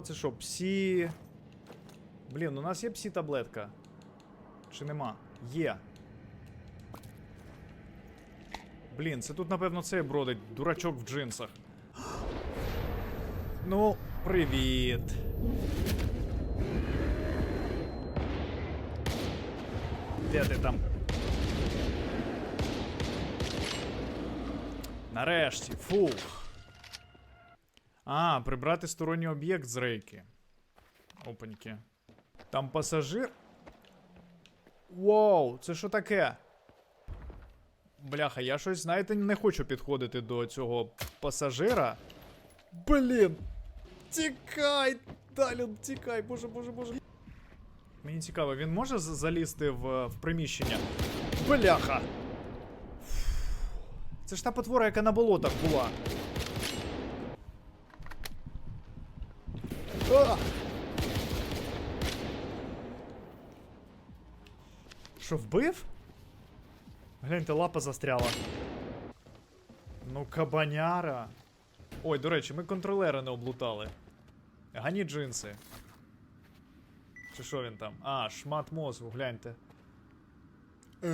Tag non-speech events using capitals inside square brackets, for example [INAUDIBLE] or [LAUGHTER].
Це що, псі. Блін, у нас є псі таблетка. Чи нема? Є. Блін, це тут, напевно, цей бродить, дурачок в джинсах. [GASPS] Ну, привіт. Де ти там? Нарешті, фух. А, прибрати сторонній об'єкт з рейки. Опаньки. Там пасажир. Воу, це що таке? Бляха, я щось, знаєте, не хочу підходити до цього пасажира. Блін! Тікай! Далі, тікай, боже, боже, боже. Мені цікаво, він може залізти в, в приміщення? Бляха! Це ж та потвора, яка на болотах була. Що, вбив? Гляньте, лапа застряла. Ну, кабаняра. Ой, до речі, ми контролера не облутали. Гані джинси. Чи що він там? А, шмат мозгу, гляньте. Е,